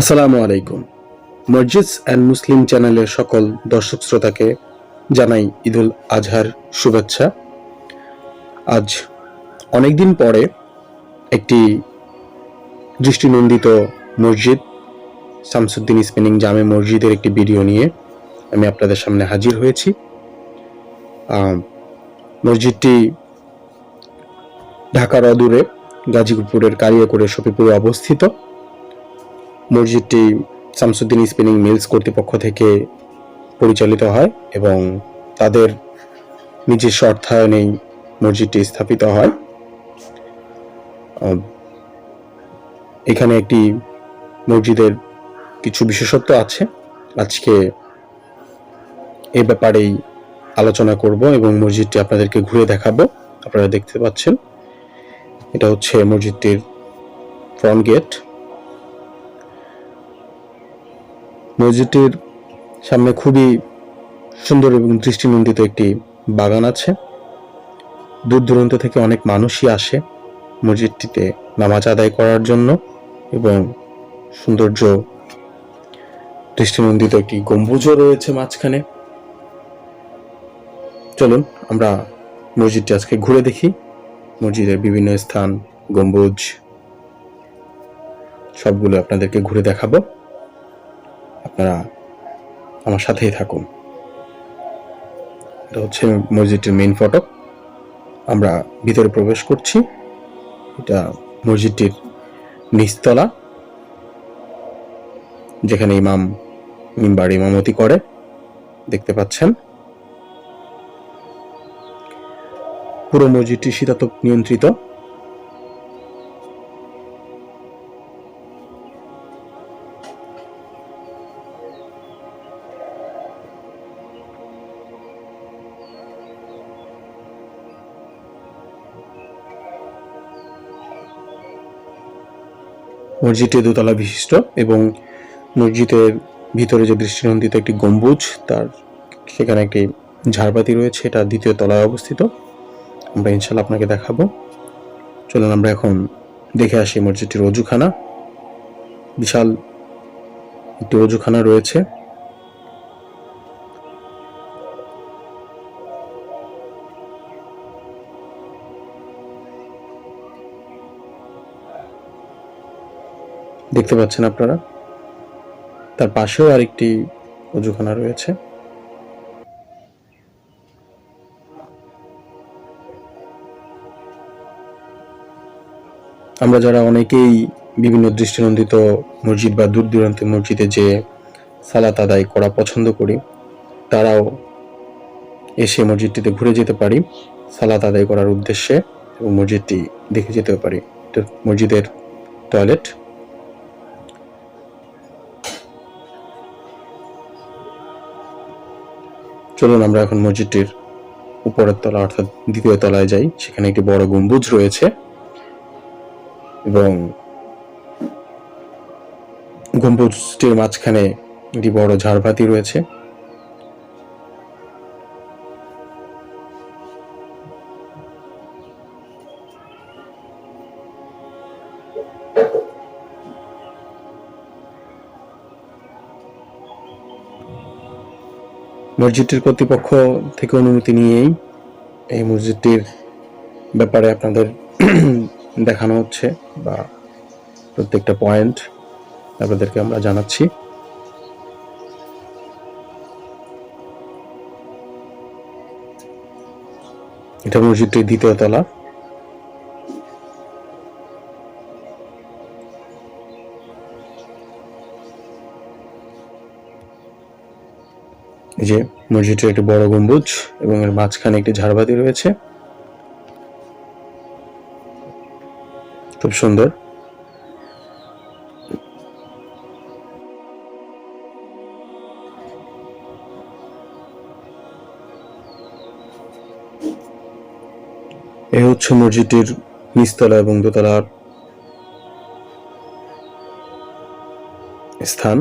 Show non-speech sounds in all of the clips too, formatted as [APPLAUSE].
আসসালামু আলাইকুম। মসজিদ অ্যান্ড মুসলিম চ্যানেলের সকল দর্শক শ্রোতাকে জানাই ঈদুল আজহার শুভেচ্ছা। আজ অনেকদিন পরে একটি দৃষ্টিনন্দিত মসজিদ, শামসুদ্দিন স্পেনিং জামে মসজিদের একটি ভিডিও নিয়ে আমি আপনাদের সামনে হাজির হয়েছি। মসজিদটি ঢাকার অদূরে গাজীপুরের কালিয়াকৈর শফিপুরে অবস্থিত। মসজিদটি শামসুদ্দিন স্পিনিং মিলস কর্তৃপক্ষ থেকে পরিচালিত হয় এবং তাদের নিজস্ব অর্থায়নেই মসজিদটি স্থাপিত হয়। এখানে একটি মসজিদের কিছু বিশেষত্ব আছে। আজকে এ ব্যাপারেই আলোচনা করব এবং মসজিদটি আপনাদেরকে ঘুরে দেখাবো। আপনারা দেখতে পাচ্ছেন, এটা হচ্ছে মসজিদটির ফ্রন্ট গেট মসজিদটির সামনে খুবই সুন্দর এবং দৃষ্টিনন্দিত একটি বাগান আছে। দূর দূরান্ত থেকে অনেক মানুষই আসে মসজিদটিতে নামাজ আদায় করার জন্য এবং সৌন্দর্য, দৃষ্টিনন্দিত একটি গম্বুজও রয়েছে মাঝখানে। চলুন, আমরা মসজিদটি আজকে ঘুরে দেখি। মসজিদের বিভিন্ন স্থান, গম্বুজ, সবগুলো আপনাদেরকে ঘুরে দেখাবো। আপনারা আমার সাথেই থাকুন। এটা হচ্ছে মসজিদটির মেইন ফটক। আমরা ভিতরে প্রবেশ করছি। এটা মসজিদটির নিচতলা, যেখানে ইমাম মিম্বার ইমামতি করে। দেখতে পাচ্ছেন। পুরো মসজিদটি শীতাতপ নিয়ন্ত্রিত। মসজিদটি দোতলা বিশিষ্ট এবং মসজিদের ভিতরে যে দৃষ্টিনন্দিত একটি গম্বুজ, তার সেখানে একটি ঝাড়বাতি রয়েছে, এটা দ্বিতীয় তলায় অবস্থিত। আমরা ইনশাল্লাহ আপনাকে দেখাবো। চলুন আমরা এখন দেখে আসি মসজিদটির অজুখানা। বিশাল একটি অজুখানা রয়েছে। দেখতে পাচ্ছেন আপনারা। তার পাশেও আরেকটি অজুখানা রয়েছে। আমরা যারা অনেকেই বিভিন্ন দৃষ্টিনন্দিত মসজিদ বা দূর দূরান্তের মসজিদে যে সালাত আদায় করা পছন্দ করি, তারাও এসে মসজিদটিতে ঘুরে যেতে পারি, সালাত আদায় করার উদ্দেশ্যে এবং মসজিদটি দেখে যেতে পারি। মসজিদের টয়লেট চলুন আমরা এখন মসজিদটির উপরের তলা অর্থাৎ দ্বিতীয় তলায় যাই, সেখানে একটি বড় গম্বুজ রয়েছে। এবং গম্বুজটির মাঝখানে একটি বড় ঝাড়বাতি রয়েছে। মসজিদটির কর্তৃপক্ষ থেকে অনুমতি নিয়েই এই মসজিদটির ব্যাপারে আপনাদের [CLEARS THROAT] দেখানো হচ্ছে বা প্রত্যেকটা পয়েন্ট আপনাদেরকে আমরা জানাচ্ছি। এটা মসজিদটির দ্বিতীয় তলা। এই যে মসজিদটির একটি বড় গম্বুজ এবং এর মাঝখানে একটি ঝাড়বাতি রয়েছে। খুব সুন্দর। এ হচ্ছে মসজিদটির নিচতলা এবং দোতলার স্থান।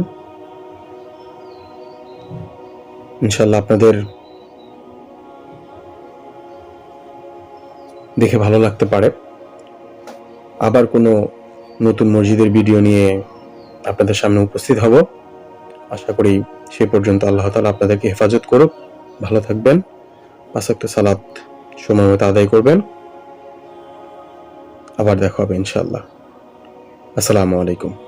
ইনশাল্লাহ আপনাদের দেখে ভালো লাগতে পারে। আবার কোনো নতুন মসজিদের ভিডিও নিয়ে আপনাদের সামনে উপস্থিত হব। আশা করি সে পর্যন্ত আল্লাহ তালা আপনাদেরকে হেফাজত করুক। ভালো থাকবেন পাঁচাক্ত সালাত সময় মতো আদায় করবেন। আবার দেখা হবে ইনশাআল্লাহ। আসসালামু আলাইকুম।